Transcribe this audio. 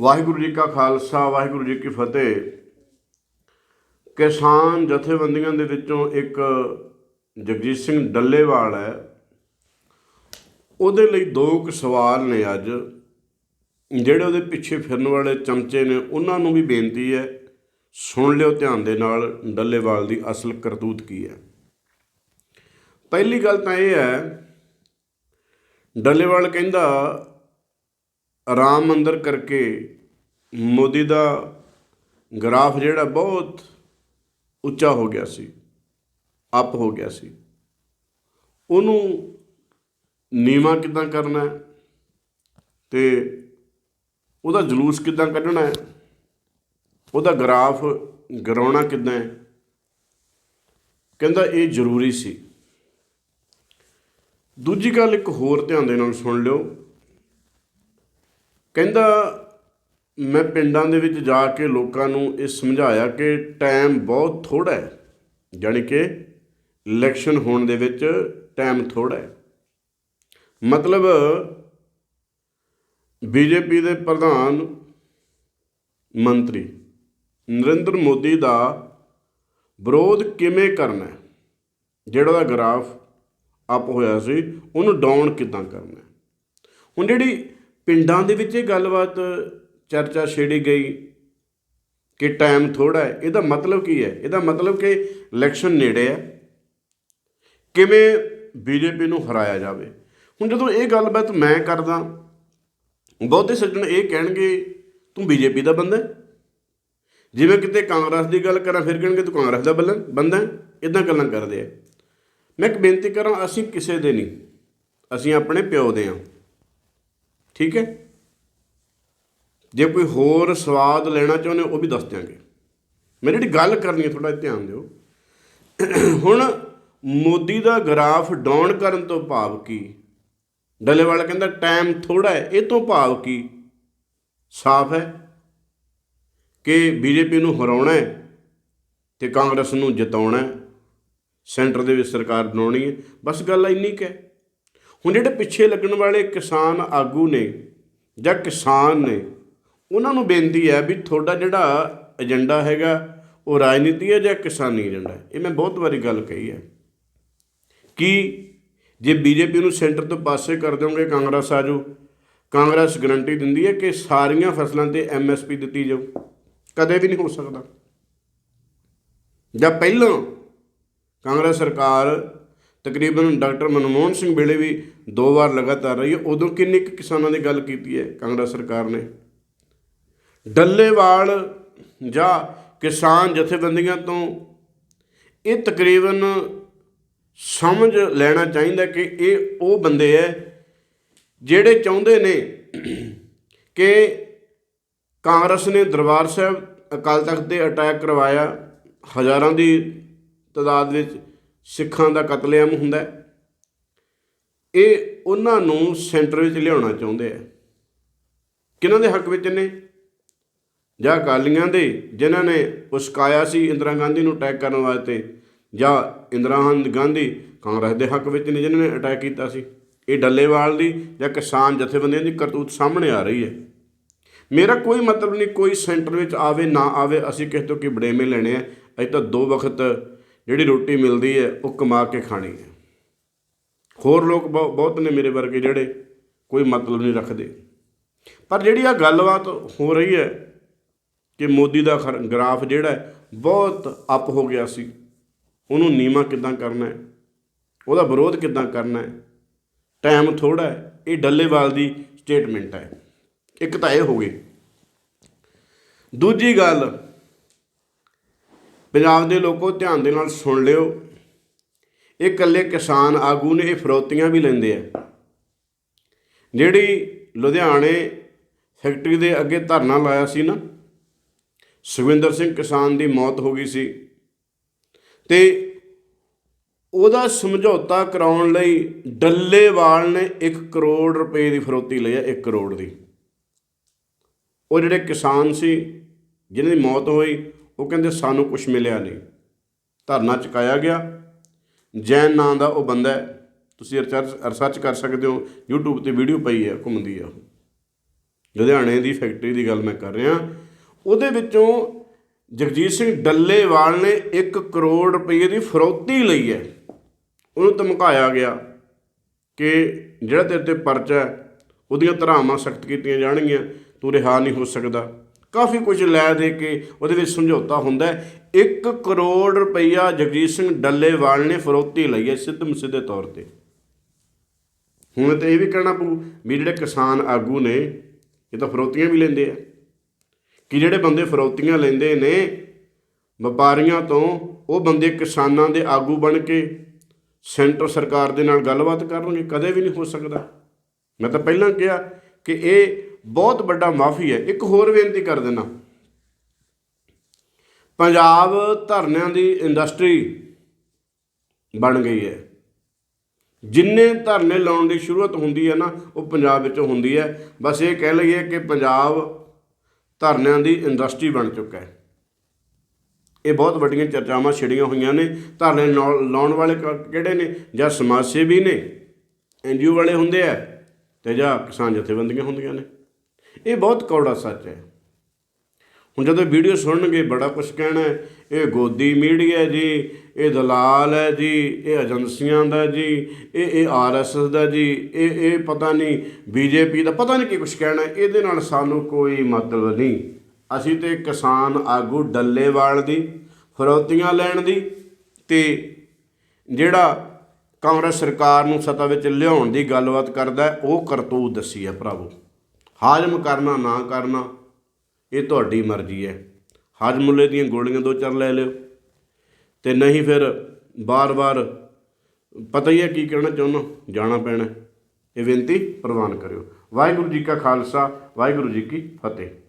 ਵਾਹਿਗੁਰੂ ਜੀ ਕਾ ਖਾਲਸਾ, ਵਾਹਿਗੁਰੂ ਜੀ ਕੀ ਫਤਿਹ। ਕਿਸਾਨ ਜਥੇਬੰਦੀਆਂ ਦੇ ਵਿੱਚੋਂ ਇੱਕ ਜਗਜੀਤ ਸਿੰਘ ਡੱਲੇਵਾਲ ਹੈ। ਉਹਦੇ ਲਈ ਦੋ ਕੁ ਸਵਾਲ ਨੇ ਅੱਜ। ਜਿਹੜੇ ਉਹਦੇ ਪਿੱਛੇ ਫਿਰਨ ਵਾਲੇ ਚਮਚੇ ਨੇ, ਉਹਨਾਂ ਨੂੰ ਵੀ ਬੇਨਤੀ ਹੈ, ਸੁਣ ਲਿਓ ਧਿਆਨ ਦੇ ਨਾਲ ਡੱਲੇਵਾਲ ਦੀ ਅਸਲ ਕਰਤੂਤ ਕੀ ਹੈ। ਪਹਿਲੀ ਗੱਲ ਤਾਂ ਇਹ ਹੈ, ਡੱਲੇਵਾਲ ਕਹਿੰਦਾ ਰਾਮ ਮੰਦਰ ਕਰਕੇ ਮੋਦੀ ਦਾ ਗ੍ਰਾਫ ਜਿਹੜਾ ਬਹੁਤ ਉੱਚਾ ਹੋ ਗਿਆ ਸੀ ਅਪ ਹੋ ਗਿਆ ਸੀ। ਉਹਨੂੰ ਨੀਵਾ ਕਿਦਾਂ ਕਰਨਾ ਹੈ ਤੇ ਉਹਦਾ ਜਲੂਸ ਕਿਦਾਂ ਕੱਢਣਾ ਹੈ, ਉਹਦਾ ਗ੍ਰਾਫ ਗਰਾਉਣਾ ਕਿਦਾਂ ਹੈ, ਕਹਿੰਦਾ ਇਹ ਜ਼ਰੂਰੀ ਸੀ। ਦੂਜੀ ਗੱਲ ਇੱਕ ਹੋਰ ਧਿਆਨ ਦੇ ਨਾਲ ਸੁਣ ਲਿਓ। ਕਹਿੰਦਾ, ਮੈਂ ਪਿੰਡਾਂ ਦੇ ਵਿੱਚ ਜਾ ਕੇ ਲੋਕਾਂ ਨੂੰ ਇਹ ਸਮਝਾਇਆ ਕਿ ਟਾਈਮ ਬਹੁਤ ਥੋੜਾ ਹੈ। ਜਾਣੀ ਕਿ ਇਲੈਕਸ਼ਨ ਹੋਣ ਦੇ ਵਿੱਚ ਟਾਈਮ ਥੋੜਾ ਹੈ। ਮਤਲਬ ਬੀਜੇਪੀ ਦੇ ਪ੍ਰਧਾਨ ਮੰਤਰੀ ਨਰਿੰਦਰ ਮੋਦੀ ਦਾ ਵਿਰੋਧ ਕਿਵੇਂ ਕਰਨਾ ਹੈ? ਜਿਹੜਾ ਦਾ ਗ੍ਰਾਫ ਅਪ ਹੋਇਆ ਸੀ, ਉਹਨੂੰ ਡਾਊਨ ਕਿਦਾਂ ਕਰਨਾ ਹੁਣ ਜਿਹੜੀ ਪਿੰਡਾਂ ਦੇ ਵਿੱਚ ਇਹ ਗੱਲਬਾਤ ਚਰਚਾ ਛੇੜੀ ਗਈ ਕਿ ਟਾਈਮ ਥੋੜਾ ਹੈ। ਇਹਦਾ ਮਤਲਬ ਕੀ ਹੈ? ਇਹਦਾ ਮਤਲਬ ਕਿ ਇਲੈਕਸ਼ਨ ਨੇੜੇ ਹੈ। ਕਿਵੇਂ ਬੀਜੇਪੀ ਨੂੰ ਹਰਾਇਆ ਜਾਵੇ? ਹੁਣ ਜਦੋਂ ਇਹ ਗੱਲਬਾਤ ਮੈਂ ਕਰਦਾ, ਬਹੁਤੇ ਸੱਜਣ ਇਹ ਕਹਿਣਗੇ, ਤੂੰ ਬੀਜੇਪੀ ਦਾ ਬੰਦਾ ਜਿਵੇਂ ਕਿਤੇ ਕਾਂਗਰਸ ਦੀ ਗੱਲ ਕਰਾਂ, ਫਿਰ ਕਹਿਣਗੇ, ਤੂੰ ਕਾਂਗਰਸ ਦਾ ਬੱਲਨ ਬੰਦਾ ਹੈ? ਇਦਾਂ ਗੱਲਾਂ ਕਰਦੇ ਆ। ਮੈਂ ਇੱਕ ਬੇਨਤੀ ਕਰਾਂ, ਅਸੀਂ ਕਿਸੇ ਦੇ ਨਹੀਂ। ਅਸੀਂ ਆਪਣੇ ਪਿਓ ਦੇ ਹਾਂ। ਠੀਕ ਹੈ? ਜੇ ਕੋਈ ਹੋਰ ਸਵਾਦ ਲੈਣਾ ਚਾਹੁੰਦੇ ਹੋ, ਉਹ ਵੀ ਦੱਸ ਦਿਆਂਗੇ। ਮੈਂ ਜਿਹੜੀ ਗੱਲ ਕਰਨੀ ਹੈ ਥੋੜਾ ਧਿਆਨ ਦਿਓ। ਹੁਣ ਮੋਦੀ ਦਾ ਗ੍ਰਾਫ ਡਾਊਨ ਕਰਨ ਤੋਂ ਭਾਵ ਕੀ? ਡੱਲੇਵਾਲ ਕਹਿੰਦਾ ਟਾਈਮ ਥੋੜਾ ਹੈ ਇਹ ਤੋਂ ਭਾਵ ਕੀ? ਸਾਫ਼ ਹੈ ਕਿ ਬੀਜੇਪੀ ਨੂੰ ਹਰਾਉਣਾ ਹੈ ਤੇ ਕਾਂਗਰਸ ਨੂੰ ਜਿਤਾਉਣਾ ਹੈ? ਸੈਂਟਰ ਦੇ ਵਿੱਚ ਸਰਕਾਰ ਬਣਾਉਣੀ ਹੈ? ਬਸ ਗੱਲ ਇੰਨੀ ਕੁ ਹੈ। ਹੁਣ ਜਿਹੜੇ ਪਿੱਛੇ ਲੱਗਣ ਵਾਲੇ ਕਿਸਾਨ ਆਗੂ ਨੇ ਜਾਂ ਕਿਸਾਨ ਨੇ, ਉਹਨਾਂ ਨੂੰ ਬੇਨਤੀ ਹੈ ਵੀ ਤੁਹਾਡਾ ਜਿਹੜਾ ਏਜੰਡਾ ਹੈਗਾ, ਉਹ ਰਾਜਨੀਤੀ ਹੈ ਜਾਂ ਕਿਸਾਨੀ ਏਜੰਡਾ ਇਹ ਮੈਂ ਬਹੁਤ ਵਾਰੀ ਗੱਲ ਕਹੀ ਹੈ। ਕਿ ਜੇ ਬੀਜੇਪੀ ਨੂੰ ਸੈਂਟਰ ਤੋਂ ਪਾਸੇ ਕਰ ਦਿਓਗੇ, ਕਾਂਗਰਸ ਆ ਜਾਓ ਕਾਂਗਰਸ ਗਰੰਟੀ ਦਿੰਦੀ ਹੈ ਕਿ ਸਾਰੀਆਂ ਫਸਲਾਂ ਤੇ ਐਮਐਸਪੀ ਦਿੱਤੀ ਜਾਊ। ਕਦੇ ਵੀ ਨਹੀਂ ਹੋ ਸਕਦਾ। ਜਾਂ ਪਹਿਲਾਂ ਕਾਂਗਰਸ ਸਰਕਾਰ ਤਕਰੀਬਨ ਡਾਕਟਰ ਮਨਮੋਹਨ ਸਿੰਘ ਵੇਲੇ ਵੀ ਦੋ ਵਾਰ ਲਗਾਤਾਰ ਰਹੀ ਹੈ। ਉਦੋਂ ਕਿੰਨੇ ਕੁ ਕਿਸਾਨਾਂ ਦੀ ਗੱਲ ਕੀਤੀ ਹੈ ਕਾਂਗਰਸ ਸਰਕਾਰ ਨੇ? ਡੱਲੇਵਾਲ ਜਾਂ ਕਿਸਾਨ ਜਥੇਬੰਦੀਆਂ ਤੋਂ ਇਹ ਤਕਰੀਬਨ ਸਮਝ ਲੈਣਾ ਚਾਹੀਦਾ ਕਿ ਇਹ ਉਹ ਬੰਦੇ ਐ ਜਿਹੜੇ ਚਾਹੁੰਦੇ ਨੇ ਕਿ ਕਾਂਗਰਸ ਨੇ ਦਰਬਾਰ ਸਾਹਿਬ ਅਕਾਲ ਤਖਤ ਤੇ ਅਟੈਕ ਕਰਵਾਇਆ। ਹਜ਼ਾਰਾਂ ਦੀ ਤਾਦਾਦ ਵਿੱਚ ਸਿੱਖਾਂ ਦਾ ਕਤਲੇਆਮ ਹੁੰਦਾ ਹੈ। ਇਹ ਉਹਨਾਂ ਨੂੰ ਸੈਂਟਰ ਵਿੱਚ ਲਿਆਉਣਾ ਚਾਹੁੰਦੇ ਆ। ਕਿਹਨਾਂ ਦੇ ਹੱਕ ਵਿੱਚ ਨੇ? ਜਾਂ ਅਕਾਲੀਆਂ ਦੇ, ਜਿਨ੍ਹਾਂ ਨੇ ਉਸਕਾਇਆ ਸੀ ਇੰਦਰਾ ਗਾਂਧੀ ਨੂੰ ਅਟੈਕ ਕਰਨ ਵਾਸਤੇ, ਜਾਂ ਇੰਦਰਾ ਗਾਂਧੀ ਕਾਂਗਰਸ ਦੇ ਹੱਕ ਵਿੱਚ ਨੇ ਜਿਨ੍ਹਾਂ ਨੇ ਅਟੈਕ ਕੀਤਾ ਸੀ? ਇਹ ਡੱਲੇਵਾਲ ਦੀ ਜਾਂ ਕਿਸਾਨ ਜਥੇਬੰਦੀਆਂ ਦੀ ਕਰਤੂਤ ਸਾਹਮਣੇ ਆ ਰਹੀ ਹੈ। ਮੇਰਾ ਕੋਈ ਮਤਲਬ ਨਹੀਂ, ਕੋਈ ਸੈਂਟਰ ਵਿੱਚ ਆਵੇ, ਨਾ ਆਵੇ, ਅਸੀਂ ਕਿਸੇ ਤੋਂ ਕੀ ਬੜੇਵੇਂ ਲੈਣੇ ਆ? ਅਸੀਂ ਤਾਂ ਦੋ ਵਕਤ ਜਿਹੜੀ ਰੋਟੀ ਮਿਲਦੀ ਹੈ, ਉਹ ਕਮਾ ਕੇ ਖਾਣੀ ਹੈ। ਹੋਰ ਲੋਕ ਬਹੁ- ਬਹੁਤ ਨੇ ਮੇਰੇ ਵਰਗੇ ਜਿਹੜੇ ਕੋਈ ਮਤਲਬ ਨਹੀਂ ਰੱਖਦੇ। ਪਰ ਜਿਹੜੀ ਆ ਗੱਲਬਾਤ ਹੋ ਰਹੀ ਹੈ ਕਿ ਮੋਦੀ ਦਾ ਖਰ- ਗ੍ਰਾਫ ਜਿਹੜਾ ਬਹੁਤ ਅਪ ਹੋ ਗਿਆ ਸੀ। ਉਹਨੂੰ ਨੀਵਾ ਕਿਦਾਂ ਕਰਨਾ ਹੈ? ਉਹਦਾ ਵਿਰੋਧ ਕਿਦਾਂ ਕਰਨਾ ਹੈ? ਟਾਈਮ ਥੋੜਾ ਹੈ, ਇਹ ਡੱਲੇਵਾਲ ਦੀ ਸਟੇਟਮੈਂਟ ਹੈ। ਇੱਕ ਤਾਂ ਇਹ ਹੋ ਗਈ। ਦੂਜੀ ਗੱਲ ਪੰਜਾਬ ਦੇ ਲੋਕੋ, ਧਿਆਨ ਦੇ ਨਾਲ ਸੁਣ ਲਿਓ। ਇਹ ਇਕੱਲੇ ਕਿਸਾਨ ਆਗੂ ਨੇ, ਇਹ ਫਰੋਤੀਆਂ ਵੀ ਲੈਂਦੇ ਆ। ਜਿਹੜੀ ਲੁਧਿਆਣੇ ਫੈਕਟਰੀ ਦੇ ਅੱਗੇ ਧਰਨਾ ਲਾਇਆ ਸੀ ਨਾ, ਸੁਖਵਿੰਦਰ ਸਿੰਘ ਕਿਸਾਨ ਦੀ ਮੌਤ ਹੋ ਗਈ ਸੀ। ਤੇ ਉਹਦਾ ਸਮਝੌਤਾ ਕਰਾਉਣ ਲਈ ਡੱਲੇਵਾਲ ਨੇ 1 ਕਰੋੜ ਰੁਪਏ ਦੀ ਫਰੋਤੀ ਲਈ ਹੈ 1 ਕਰੋੜ ਦੀ। ਉਹ ਜਿਹੜੇ ਕਿਸਾਨ ਸੀ, ਜਿਹਨਾਂ ਦੀ ਮੌਤ ਹੋਈ ਉਹ ਕਹਿੰਦੇ ਸਾਨੂੰ ਕੁਝ ਮਿਲਿਆ ਨਹੀਂ। ਧਰਨਾ ਚੁਕਾਇਆ ਗਿਆ। ਜੈਨ ਨਾਂ ਦਾ ਉਹ ਬੰਦਾ ਹੈ। ਤੁਸੀਂ ਰਿਸਰਚ ਰਿਸਰਚ ਕਰ ਸਕਦੇ ਹੋ। YouTube ਤੇ ਵੀਡੀਓ ਪਈ ਹੈ ਘੁੰਮਦੀ ਆ। ਲੁਧਿਆਣੇ ਦੀ ਫੈਕਟਰੀ ਦੀ ਗੱਲ ਮੈਂ ਕਰ ਰਿਹਾ। ਉਹਦੇ ਵਿੱਚੋਂ ਜਗਜੀਤ ਸਿੰਘ ਡੱਲੇਵਾਲ ਨੇ 1 ਕਰੋੜ ਰੁਪਏ ਦੀ ਫਰੋਤੀ ਲਈ ਹੈ। ਉਹਨੂੰ ਧਮਕਾਇਆ ਗਿਆ ਕਿ ਜਿਹੜਾ ਤੇਰੇ ਤੇ ਪਰਚਾ ਹੈ, ਉਹਦੀਆਂ ਧਾਰਾਵਾਂ ਸਖਤ ਕੀਤੀਆਂ ਜਾਣਗੀਆਂ। ਤੂੰ ਰਿਹਾ ਨਹੀਂ ਹੋ ਸਕਦਾ। ਕਾਫੀ ਕੁਝ ਲੈ ਦੇ ਕੇ ਉਹਦੇ ਵਿੱਚ ਸਮਝੌਤਾ ਹੁੰਦਾ ਹੈ। 1 ਕਰੋੜ ਰੁਪਈਆ ਜਗਜੀਤ ਸਿੰਘ ਡੱਲੇਵਾਲ ਨੇ ਫਰੋਤੀ ਲਈ ਹੈ ਸਿੱਧ ਮਸਿੱਧੇ ਤੌਰ ਤੇ। ਹੁਣ ਤੇ ਇਹ ਵੀ ਕਹਿਣਾ ਪਊ ਵੀ ਜਿਹੜੇ ਕਿਸਾਨ ਆਗੂ ਨੇ, ਇਹ ਤਾਂ ਫਰੋਤੀਆਂ ਵੀ ਲੈਂਦੇ ਆ। ਕਿ ਜਿਹੜੇ ਬੰਦੇ ਫਰੋਤੀਆਂ ਲੈਂਦੇ ਨੇ, ਵਪਾਰੀਆਂ ਤੋਂ ਉਹ ਬੰਦੇ ਕਿਸਾਨਾਂ ਦੇ ਆਗੂ ਬਣ ਕੇ ਸੈਂਟਰ ਸਰਕਾਰ ਦੇ ਨਾਲ ਗੱਲਬਾਤ ਕਰਨਗੇ, ਕਦੇ ਵੀ ਨਹੀਂ ਹੋ ਸਕਦਾ। ਮੈਂ ਤਾਂ ਪਹਿਲਾਂ ਕਿਹਾ ਕਿ ਇਹ ਬਹੁਤ ਵੱਡਾ ਮਾਫੀ ਹੈ। ਇੱਕ ਹੋਰ ਬੇਨਤੀ ਕਰ ਦੇਣਾ ਪੰਜਾਬ ਧਰਨਿਆਂ ਦੀ ਇੰਡਸਟਰੀ ਬਣ ਗਈ ਹੈ। ਜਿੰਨੇ ਧਰਨੇ ਲਾਉਣ ਦੀ ਸ਼ੁਰੂਆਤ ਹੁੰਦੀ ਹੈ ਨਾ, ਉਹ ਪੰਜਾਬ ਵਿੱਚੋਂ ਹੁੰਦੀ ਹੈ। ਬਸ ਇਹ ਕਹਿ ਲਈਏ ਕਿ ਪੰਜਾਬ ਧਰਨਿਆਂ ਦੀ ਇੰਡਸਟਰੀ ਬਣ ਚੁੱਕਾ ਹੈ। ਇਹ ਬਹੁਤ ਵੱਡੀਆਂ ਚਰਚਾਵਾਂ ਛਿੜੀਆਂ ਹੋਈਆਂ ਨੇ। ਧਰਨੇ ਲਾਉ- ਲਾਉਣ ਵਾਲੇ ਕਿਹੜੇ ਨੇ? ਜਾਂ ਸਮਾਜ ਸੇਵੀ ਨੇ? ਐਨਜੀਓ ਵਾਲੇ ਹੁੰਦੇ ਆ ਤੇ ਜਾਂ ਕਿਸਾਨ ਜਥੇਬੰਦੀਆਂ ਹੁੰਦੀਆਂ ਨੇ। ਇਹ ਬਹੁਤ ਕੌੜਾ ਸੱਚ ਹੈ। ਹੁਣ ਜਦੋਂ ਵੀਡੀਓ ਸੁਣਨਗੇ, ਬੜਾ ਕੁਝ ਕਹਿਣਾ ਇਹ ਗੋਦੀ ਮੀਡੀਆ ਜੀ, ਇਹ ਦਲਾਲ ਹੈ ਜੀ, ਇਹ ਏਜੰਸੀਆਂ ਦਾ ਜੀ, ਇਹ ਇਹ ਆਰਐਸਐਸ ਦਾ ਜੀ, ਇਹ ਇਹ ਪਤਾ ਨਹੀਂ ਬੀਜੇਪੀ ਦਾ, ਪਤਾ ਨਹੀਂ ਕੀ ਕੁਝ ਕਹਿਣਾ ਇਹਦੇ ਨਾਲ ਸਾਨੂੰ ਕੋਈ ਮਤਲਬ ਨਹੀਂ। ਅਸੀਂ ਤੇ ਕਿਸਾਨ ਆਗੂ ਡੱਲੇਵਾਲ ਦੀ, ਫਰੌਤੀਆਂ ਲੈਣ ਦੀ ਤੇ ਜਿਹੜਾ ਕਾਂਗਰਸ ਸਰਕਾਰ ਨੂੰ ਸੱਤਾ ਵਿੱਚ ਲਿਆਉਣ ਦੀ ਗੱਲਬਾਤ ਕਰਦਾ ਉਹ ਕਰਤੂਤ ਦੱਸੀ ਹੈ ਭਰਾਵੋ। ਹਾਜ਼ਮ ਕਰਨਾ, ਨਾ ਕਰਨਾ, ਇਹ ਤੁਹਾਡੀ ਮਰਜ਼ੀ ਹੈ। ਹਾਜਮੁੱਲੇ ਦੀਆਂ ਗੋਲੀਆਂ ਦੋ ਚਾਰ ਲੈ ਲਿਓ। ਤੇ ਨਹੀਂ ਫਿਰ ਬਾਰ-ਬਾਰ ਪਤਾ ਹੀ ਹੈ ਕੀ ਕਹਿਣਾ ਚਾਹੁੰਦਾ, ਜਾਣਾ ਪੈਣਾ। ਇਹ ਬੇਨਤੀ ਪ੍ਰਵਾਨ ਕਰਿਓ। ਵਾਹਿਗੁਰੂ ਜੀ ਕਾ ਖਾਲਸਾ, ਵਾਹਿਗੁਰੂ ਜੀ ਕੀ ਫਤਿਹ।